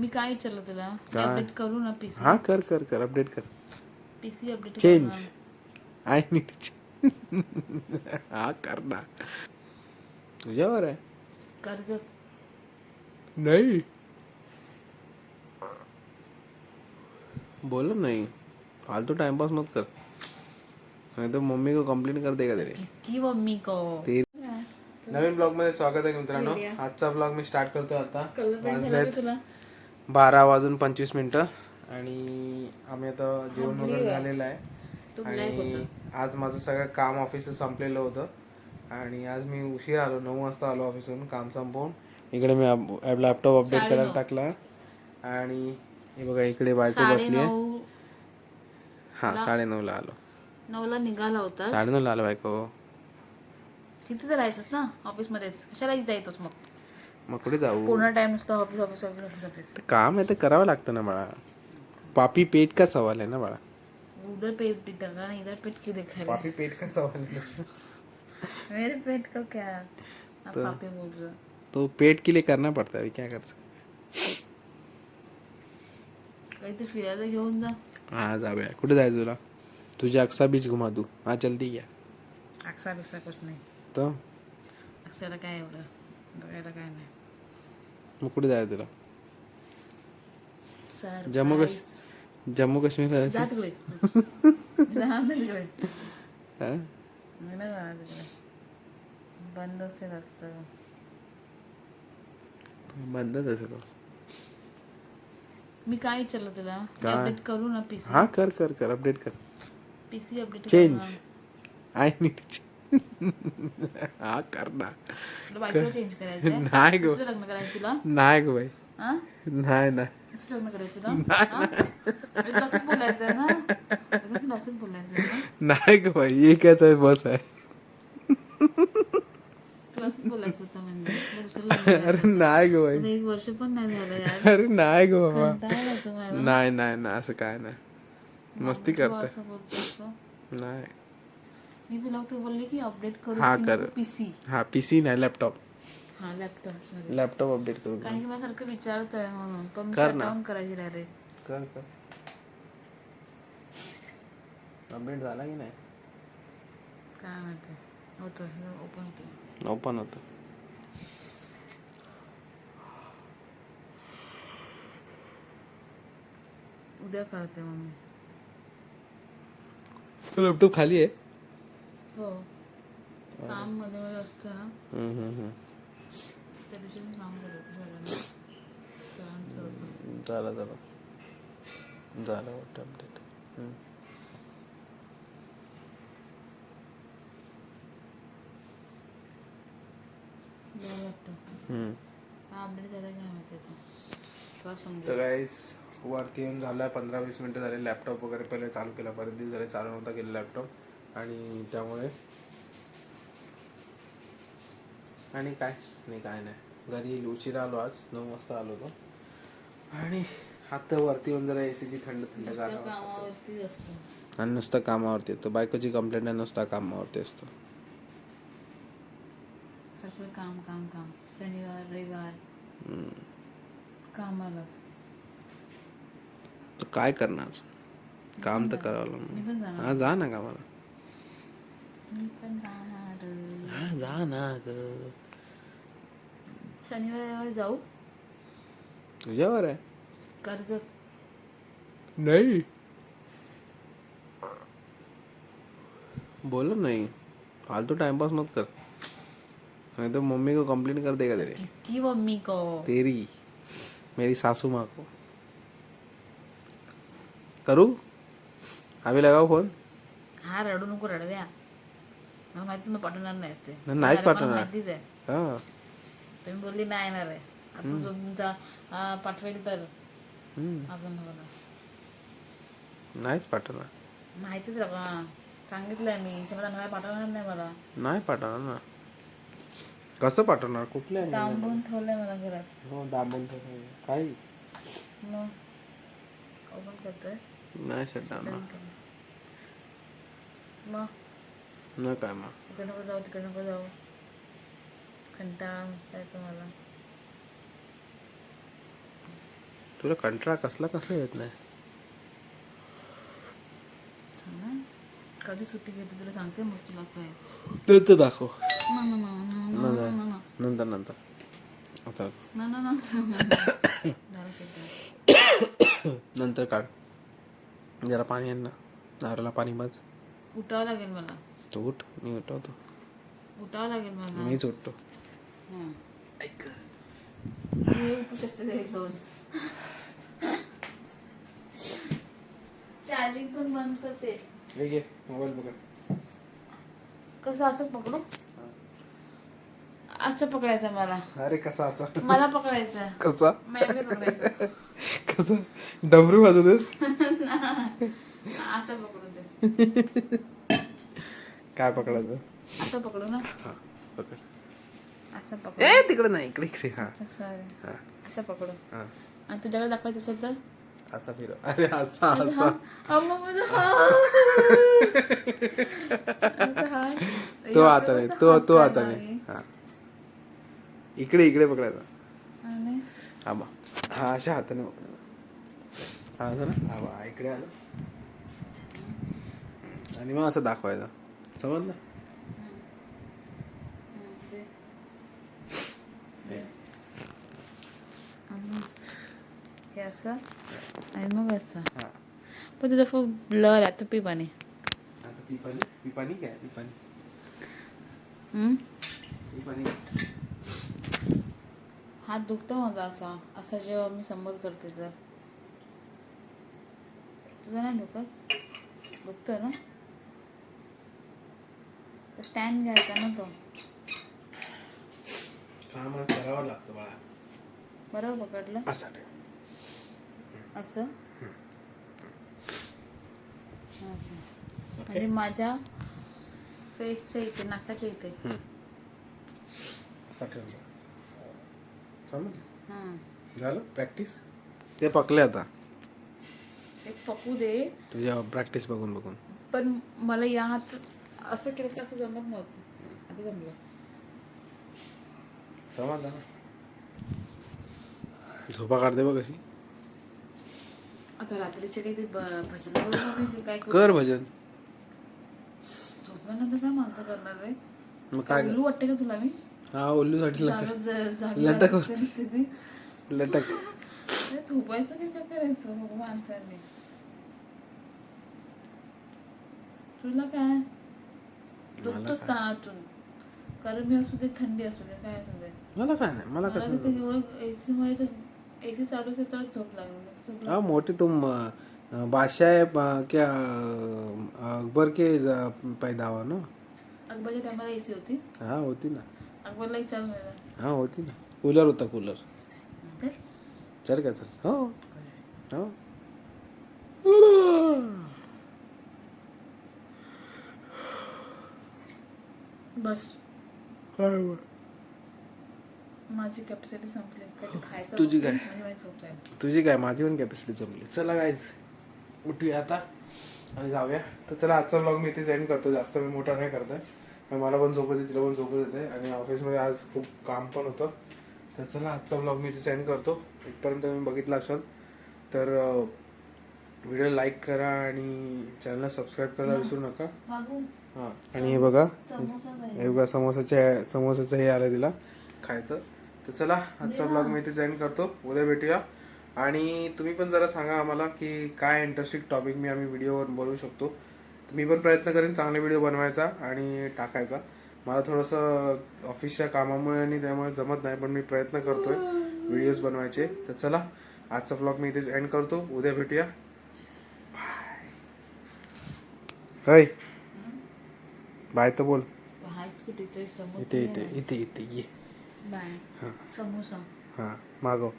मी काय विचारलं तुला? काय? अपडेट करू ना पीसी हा कर कर कर. अपडेट कर. PC update change I need हा कर ना. तुझ्यावर आहे. कर्ज नाही. बोलो नहीं. फालतू टाइम पास मत कर. नहीं तो मम्मी को कंप्लेंट कर देगा तेरे? की मम्मी को? ते नवीन ब्लॉगमध्ये स्वागत आहे मित्रांनो. आजचा ब्लॉग मी स्टार्ट करतोय आता. वाजलेत तुला? बारा वाजून पंचवीस मिनिटं. आणि आम्ही आता जेवण वगैरे झालेलं आहे. आणि आज माझं सगळं काम ऑफिसचं संपलेलं होतं. आणि आज मी उशीर आलो नऊ वाजता आलो ऑफिसवरून काम संपवून. इकडे मी लॅपटॉप अपडेट करायला टाकला. आणि हे बघा इकडे बायको बसली आहे हा साडेनऊला आलो. नऊला निघाला होता साडेनऊला आलो बायको. तिथे राहायचंच ना? ऑफिस मध्येच कशाला इथे येतोच मग? मग कुठे जाऊ? पूर्ण टाइम नुसतं office office office office office ते काम आहे ते करावं लागतं ना बाळा. पापी पेट का सवाल आहे ना बाळा? उधर पेट टिका ना इधर पेट क्यों दिखा रहा पापी पेट का सवाल है है मेरे पेट को क्या? आप पापे बोल रहे हो। तो पेट के लिए करना पड़ता है क्या कर सकते काहीतरी फिरायला घेऊन जा हाँ जाऊया कुठे जायचं तुला? तुझे अक्सा बीच घुमा तू. हा जल्दी घ्या अक्सा बिक्सा कुछ नाही। तर अक्साला काय एवढं बघायला काय नाही. मग कुठे जायचं तुला? सर जम्मू काश जम्मू काश्मीरला जायचं? हा? मी नाही जाणार तिकडे. बंद असेल आता सगळं. बंदच आहे सगळं. मी काय विचारलं तुला? काय? अपडेट करू ना पीसी हा कर कर कर. अपडेट कर. PC update change I need हा कर ना नाही ग नाही ग बाई हा नाही आहे ना आहे ना नाही ग बाई ये काय बस आहे. अरे नाही ग बाई एक वर्ष पण नाही झालं अरे नाही ग बाबा नाही नाही नाही असं काय नाही मस्ती करते. नाही मी तुला तू बोलली की अपडेट करू हा, कर. पीसी हा पीसी नाही लॅपटॉप हा लॅपटॉप लॅपटॉप अपडेट करू. कारण की मला सारखं विचारतोय म्हणून. पण मी कर ना. shutdown करायची डायरेक्ट कर कर. अपडेट झाला की नाही? काय माहिती. होतो ओपन होतो ओपन होतं. उद्या करते मम्मी. लॅपटॉप खाली आहे? हो. काममध्ये मध्ये असतं ना. हम्म, हम्म, हम्म. त्या दिवशी मी काम करत सरांचं होतं. झालं झालं. झालं वाटतं अपडेट बरं वाटतं. हा अपडेट झाला काय माहिती आता. तुला समजेल. तर गाईस वरती येऊन झालं पंधरा वीस मिनटं झाले लॅपटॉप वगैरे पहिले चालू केला. बरेच दिवस झाले चालू नव्हता केलं लॅपटॉप आणि त्यामुळे आणि काय? नाही काय नाही. घरी उशिरा आलो आज. नऊ वाजता आलो होतो. आणि आता वरती येऊन जरा एसीची थंड थंड असतो. आणि नुसतं कामावरती येतो. बायकोची कंप्लेंट आहे नुसता कामावरती असतो. काम काम काम. शनिवार रविवार. कामालाच. काय करणार? काम तर करावं लागणार. हा जा ना कामाला. हा जा ना ग शनिवार रविवार जाऊ. तुझ्यावर आहे. कर्जत नहीं. बोलो नहीं. फालतू टाइम पास मत कर. नहीं तो मम्मी को कंप्लेंट कर देगा तेरे? किसकी मम्मी को? तेरी. मेरी सासू माँ को. करू? अभी लगाओ फोन हा रडू नको रडव्या माहिती पाठवणार नाही असते नाहीच पाठवणार. माहितीच आहे तुम्ही बोलली नाही येणार आहे आता तुमचा पाठवेल तर. असं नाहीच पाठवणार माहितीच आहे बा सांगितलंय मी तुम्हाला मला पाठवणार नाही मला नाही पाठवणार ना कसं पाठवणार कुठल्या थांबून ठेवलंय मला घरात हो दाबून ठेवलं. काही मग ओपन करतोय नाही शटणार ना मग न काय मग. इकडे नको जाऊ तिकडे नको जाऊ. कंटाळा नुसता येतो मला तुला कंटाळा कसला कसला येत नाही? थांब. कधी सुट्टी घेते तुला सांगते मग तुला काय. नंतर दाखव. ना ना ना ना ना ना ना नंतर नंतर. आता ना ना ना. नंतर काढ. जरा पाणी आण ना. नारळाला पाणी बस उठावं लागेल मला. तो उठ मी उठवतो उठावं लागेल मला. मीच उठतो. हं. मी उठू शकते ते घेऊन चार्जिंग पण बंद करते. हे घे मोबाईल पकड. कसं असं पकडू? असं पकडायचं मला. अरे कसा असा? मला पकडायचं. कसा? माझ्याकडे पकडायचं. कसा? डमरू वाजवतेस असं पकडू दे. काय पकडायचं? असं पकडू ना. हा पकड. असं पकडू. ए तिकडे नाही इकडे इकडे हा. असं हा. असं पकडू. हा. आणि तुझ्याकडे दाखवायचं असेल तर? असा फिरव. अरे असा असं. तो हाताने कसं तो तो हाताने आहे? हा. इकडे इकडे पकडायचा. हा बा हा अशा हाताने पकडायचा. हा ना हा बा इकडे आलं. आणि मग असं दाखवायचं. समजलं हे असं आणि मग असं हा पण तुझं खूप ब्लर आहे तू पी पाणी आता पिपाणी पिपाणी काय पिपाणी हम्म? पिपाणी हात दुखतो माझा असा असा जेव्हा मी समोर करते तर तुझं नाही दुखत दुखतोय ना स्टँड घ्यायचा ना तो. काम करावं लागतं बाळा. बरोबर पकडलं. असा असं? माझ्या फेसच्या इथे नाकाच्या इथे. असा समजलं. झालं? प्रॅक्टिस ते पकले आता. ते पकू दे. तुझ्या प्रॅक्टिस बघून बघून. पण मला या हात असं केलं की असं जमत नव्हतं. आता जमलं. समजलं ना? झोपा काढते बघ कशी आता रात्रीचे काही ते भजन करू? काय भजन. झोपल्यानंतर काय माणसं करणार रे? मग काय उल्लू वाटते का तुला मी? हा ओल्लूसाठी लटक. लटक झोपायचं की काय करायचं? मग माणसाने. तुला काय? दुखतोच ताणातून. कारण मी असू दे थंडी असू दे काय असू दे. मला काय नाही मला मला कसं तिथे एवढं एसी मध्ये तर एसी चालू असेल तर झोप लागली. झोप हाँ मोटे तुम अ, बादशाह अ, क्या अ, अकबर के ज- पैदा हुआ ना? अकबरच्या टायमाला एसी होती. हाँ होती ना. अकबरला विचारून मला हाँ होती ना. कूलर होता कूलर तर? चल क्या चल. हो. हो. बस. काय? माझी कॅपॅसिटी संपली. खायचं तुझी काय? म्हणजे माझी झोप जाईल तुझी काय? माझी पण कॅपॅसिटी जमली चला गायज उठूया आता आणि जाऊया. तर चला आजचा ब्लॉग मी इथे एंड करतो. जास्त मी मोठा नाही करताय मग मला पण झोपत येते तिला पण झोपत येते. आणि ऑफिसमध्ये आज खूप काम पण होतं. तर चला आजचा ब्लॉग मी इथे सेंड करतो. इथपर्यंत तुम्ही बघितला असाल तर व्हिडिओ लाईक करा आणि चॅनलला सबस्क्राईब करायला विसरू नका. हां आणि हे बघा हे बघा समोसाच्या समोसाचं हे आलं तिला खायचं. तर चला आजचा ब्लॉग मी इथे जॉईन करतो. उद्या भेटूया. आणि तुम्ही पण जरा सांगा आम्हाला की काय इंटरेस्टिंग टॉपिक मी आम्ही व्हिडिओवर बोलू शकतो. मी पण प्रयत्न करेन चांगले व्हिडिओ बनवायचा आणि टाकायचा. मला थोडंसं ऑफिसच्या कामामुळे आणि त्यामुळे जमत नाही पण मी प्रयत्न करतोय व्हिडिओज बनवायचे. तर चला आजचा ब्लॉग मी इथेच एंड करतो. उद्या भेटूया. बाय बाय तर बोल. इथे इथे इथे इथे ये. बाय. समोसा. हां. मागव.